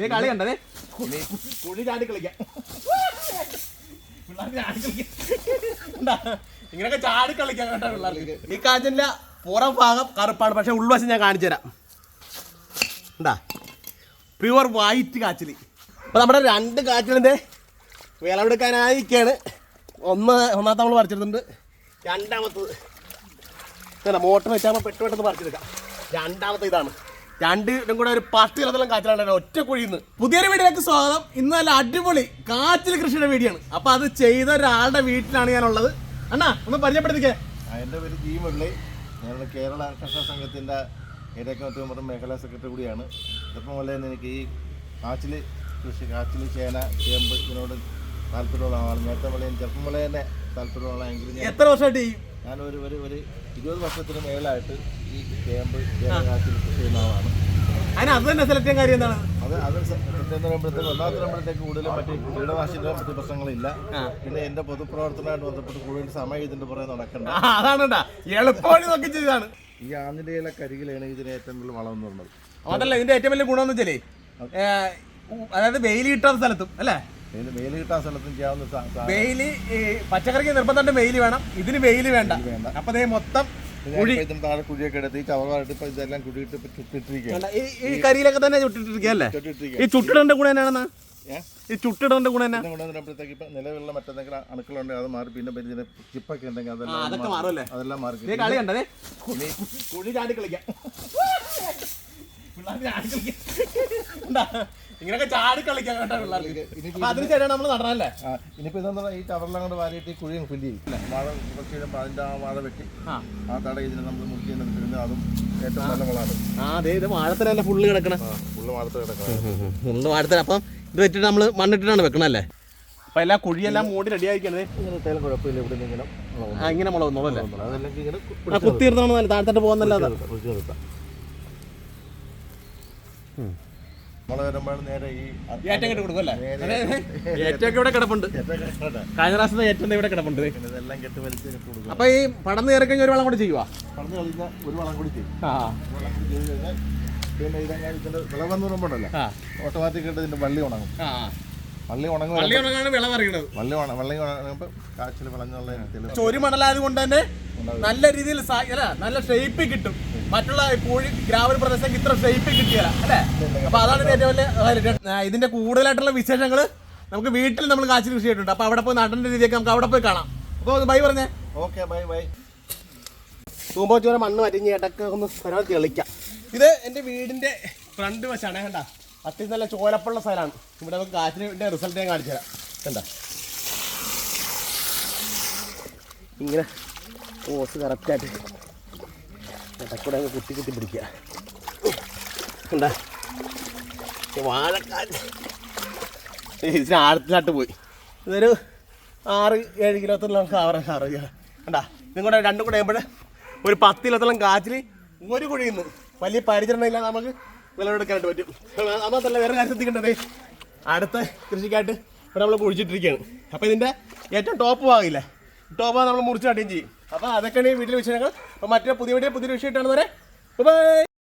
നീ കളി കണ്ടതേ കുഴി ചാടി കളിക്കാം. ഇങ്ങനെയൊക്കെ ചാടി കളിക്കാം കേട്ടോ പിള്ളേർക്ക്. ഈ കാഞ്ചിന്റെ പുറം ഭാഗം കറുപ്പാണ് പക്ഷെ ഉൾവശം ഞാൻ കാണിച്ചു തരാം. എന്താ? പ്യുവർ വൈറ്റ് കാച്ചിൽ അപ്പൊ നമ്മുടെ രണ്ട് കാച്ചിലിന്റെ വിളവെടുക്കാനായിരിക്കാണ്. ഒന്ന് ഒന്നാമത്തെ നമ്മൾ പറിച്ചെടുത്തിട്ടുണ്ട്. രണ്ടാമത്തത്. മോട്ടർ വെച്ചാൽ പെട്ടു പെട്ടെന്ന് പറിച്ചെടുക്കാം. രണ്ടാമത്തെ ഇതാണ്. രണ്ടും കൂടെ ഒരു പത്ത് കിലത്തോളം കാച്ചിലാണ് ഒറ്റ കുഴിന്ന് പുതിയൊരു വീടിലേക്ക് സ്വാഗതം. ഇന്ന് നല്ല അടിപൊളി കാച്ചിൽ കൃഷിയുടെ വീടിയാണ്. ആണ് അപ്പൊ അത് ചെയ്ത ഒരാളുടെ വീട്ടിലാണ് ഞാനുള്ളത്. അണ്ണാ ഒന്ന് പരിചയപ്പെടുത്തിക്കേ. എന്റെ എന്റെ പേര് ജി മുരളി ഞാൻ കേരള കർഷക സംഘത്തിന്റെ ഏരിയ മേഖലാ സെക്രട്ടറി കൂടിയാണ്. ചെറുപ്പം മുതലേ എനിക്ക് ഈ കാച്ചിൽ കൃഷി കാച്ചിൽ ചേന ചേമ്പ് ഇതിനോട് താല്പര്യമുള്ള ആളാണ്. നേരത്തെ മുതലേ ചെറുപ്പം മുതലേ തന്നെ താല്പര്യമുള്ള എത്ര വർഷമായിട്ട് ഞാൻ ഒരു ഒരു ഒരു ഇരുപത് വർഷത്തിന് മേലായിട്ട് ഈ ചേന കാച്ചിൽ കൃഷി ചെയ്യുന്ന ആളാണ്. അതിന് അത് തന്നെ സെലക്ട് ചെയ്യാൻ കാര്യം എന്താണ്? അത് അത് പിറ്റേന്ന് വരുമ്പോഴത്തേക്ക് ഒന്നാമത്തെ വരുമ്പോഴത്തേക്ക് കൂടുതലും മറ്റേ കീടനാശിന്റെ മറ്റു പ്രശ്നങ്ങളില്ല. പിന്നെ എന്റെ പൊതുപ്രവർത്തനമായിട്ട് ബന്ധപ്പെട്ട് കൂടുതൽ സമയം ഇതിന്റെ പുറകെ നടക്കണ്ട. അതാണ് കേട്ടാ. നോക്കി ചെയ്തതാണ്. ഈ ആഞ്ഞിലയിലെ കരികിലാണ് ഇതിന് ഏറ്റവും കൂടുതൽ വളം എന്ന് അതല്ല ഇതിന്റെ ഏറ്റവും വലിയ ഗുണം എന്ന് വെച്ചാലേ അതായത് വെയിൽ കിട്ടാത്ത സ്ഥലത്തും അല്ലേ? വെയിൽ കിട്ടാൻ സ്ഥലത്തും ചെയ്യാവുന്ന വെയിൽ പച്ചക്കറിക്ക് നിർബന്ധമായിട്ട് വെയിൽ വേണം. ഇതിന് വെയിൽ വേണ്ട. അപ്പൊ മൊത്തം ഇതിന് താഴെ കുഴിയൊക്കെ എടുത്ത് ഈ ചവറായിട്ട് ഇപ്പൊ ഇതെല്ലാം കുഴിയിട്ട് ചുട്ടിട്ടിരിക്കുകയാണ്. ഈ കരിയിലൊക്കെ തന്നെ ചുട്ടിട്ടിരിക്കുകയല്ലേ ചുട്ടിട്ടിരിക്കുക ഈ ചുട്ടിടേണ്ട ഗുണം എന്നാണെന്നാ? ഈ ചുട്ടിടേണ്ട ഗുണം എന്നാ? പിന്നെ കൊണ്ടുവന്നപ്പോഴത്തേക്ക് ഇപ്പൊ നിലവിലുള്ള മറ്റെന്തെങ്കിലും അണുക്കളുണ്ടെങ്കിൽ അത് മാറി പിന്നെ പിന്നെ ചിപ്പൊക്കെ ഉണ്ടെങ്കിൽ അതെല്ലാം മാറി- അതെല്ലാം മാറി. കളി കണ്ടേ കുഴി ചാടി കളിക്കാം. പിള്ളേർക്ക് ചാടി കളിക്കാം. ഇങ്ങനെയൊക്കെ ചാടി കളിക്കാം കേട്ടോ പിള്ളേർക്ക്. അപ്പൊ അതിന് ശരിയാണ് നമ്മൾ നടണല്ലേ ആ, ഇനിയിപ്പോ ഇതെന്ന് പറഞ്ഞാൽ ഈ ചവറെല്ലാം അങ്ങോട്ട് വാരിയിട്ട് ഈ കുഴി ഫില്ല് ചെയ്യും. വാഴ കുറച്ച് കഴിയുമ്പോൾ അതിന്റെ ആ വാഴ വെട്ടി ആ. തട ഇതിന് നമ്മൾ മുക്കി എടുത്തിരുന്നത് അതും ഏറ്റവും നല്ല വളമാണ്. ആ അതെ ഇത് വാഴത്തിലല്ല ഫുള്ള് കിടക്കണം? ഫുള്ള് വാഴത്തിൽ കിടക്കണം. ഫുള്ള് വാഴത്തില. അപ്പം ഇത് വെച്ചിട്ട് നമ്മൾ മണ്ണിട്ടിട്ടാണ് വെക്കണല്ലേ അപ്പൊ എല്ലാ കുഴിയെല്ലാം മൂടി റെഡി ആയിരിക്കണത്? ഇങ്ങനെ കുഴപ്പമില്ല ഇവിടെ ഇങ്ങനെ ആ ഇങ്ങനെ അല്ലേ താഴത്തോട്ട് പോകുന്നല്ലാതെ വരുമ്പോൾ നേരെ ഈ ഏറ്റവും ഏറ്റവും ഇവിടെ കിടപ്പുണ്ട്. കഴിഞ്ഞ പ്രാവശ്യം ഏറ്റവും ഇവിടെ കിടപ്പുണ്ട്. ഇതെല്ലാം കെട്ടി വലിച്ച് കെട്ടി കൊടുക്കും. അപ്പൊ ഈ പടന്ന് കയറി ഒരു കൂടി കഴിഞ്ഞാൽ ഒരു വളം കൂടി ചെയ്യും. ആ. ഒരു വളം കൂടി ചെയ്ത് കഴിഞ്ഞാൽ പിന്നെ ഇതങ്ങനെ ഇതിന്റെ വിളവെന്ന് പറയുമ്പോഴല്ലേ ആ. ഓട്ടോമാറ്റിക് ആയിട്ട് ഇതിന്റെ വള്ളി ഉണങ്ങും. ആ. വള്ളി ഉണങ്ങും. പള്ളി ഉണങ്ങാണ് വിള പറയുന്നത് വള്ളി ഉണ വള്ളി ഉണങ്ങുമ്പോൾ കാച്ചിൽ വിളഞ്ഞുള്ള ഇനത്തിൽ ഒരു മണലായത് കൊണ്ട് തന്നെ നല്ല രീതിയിൽ നല്ല ഷേപ്പ് കിട്ടും. മറ്റുള്ള ഇപ്പോഴും പൂഴി ഗ്രാമീണ പ്രദേശത്തേക്ക് ഇത്ര ഷേപ്പ് കിട്ടിയല്ല അല്ലേ? അപ്പൊ അതാണ് ഏറ്റവും വലിയ ഹൈലൈറ്റ് ഇതിന്റെ കൂടുതലായിട്ടുള്ള വിശേഷങ്ങൾ നമുക്ക് വീട്ടിൽ നമ്മൾ കാച്ചിൽ കൃഷി ചെയ്തിട്ടുണ്ട്. അപ്പൊ അവിടെ പോയി നടേണ്ട രീതിയൊക്കെ നമുക്ക് അവിടെ പോയി കാണാം. അപ്പൊ ബൈ പറഞ്ഞേ. Okay bye bye. തൂമ്പോ ചോര മണ്ണ് മരിഞ്ഞ് ഇടയ്ക്ക് ഒന്ന് പരമാവധി തെളിക്കാം. ഇത് എന്റെ വീടിന്റെ ഫ്രണ്ട് വശമാണ് കണ്ട? അത്യാവശ്യം നല്ല ചോലപ്പുള്ള സ്ഥലമാണ്. ഇവിടെ നമുക്ക് കാറ്റിന്റെ റിസൾട്ട് ഞാൻ കാണിച്ചു തരാം. കണ്ട? ഇങ്ങനെ ഓസ് കറക്റ്റായിട്ട് ഇടക്കൂടെ അങ്ങ് കുത്തി കുത്തി പിടിക്കുക. എന്താ ഇതിന് ആഴത്തിലാട്ട് പോയി. ഇതൊരു ആറ് ഏഴ് കിലോത്തോളം കവർ കവർ കണ്ടാ? ഇതും കൂടെ രണ്ടും കൂടെ ആകുമ്പോൾ ഒരു പത്ത് കിലോത്തോളം കാച്ചിൽ ഒരു കുഴി നിന്ന് വലിയ പരിചരണം ഇല്ലാതെ നമുക്ക് വിളവെടുക്കാനായിട്ട് പറ്റും. തന്നെ വേറെ കാര്യം ശ്രദ്ധിക്കേണ്ടത് അടുത്ത കൃഷിക്കായിട്ട് ഇവിടെ നമ്മൾ കുഴിച്ചിട്ടിരിക്കുകയാണ്. അപ്പോൾ ഇതിന്റെ ഏറ്റവും ടോപ്പ് ഭാഗമില്ല ടോപ്പ് നമ്മൾ മുറിച്ച് കാട്ടുകയും ചെയ്യും. അപ്പോൾ അതൊക്കെയാണ് ഈ വീട്ടിൽ വിഷയങ്ങൾ അപ്പോൾ മറ്റേ പുതിയ വീഡിയോ പുതിയ വിഷയമായിട്ടാണ് വരെ ബൈ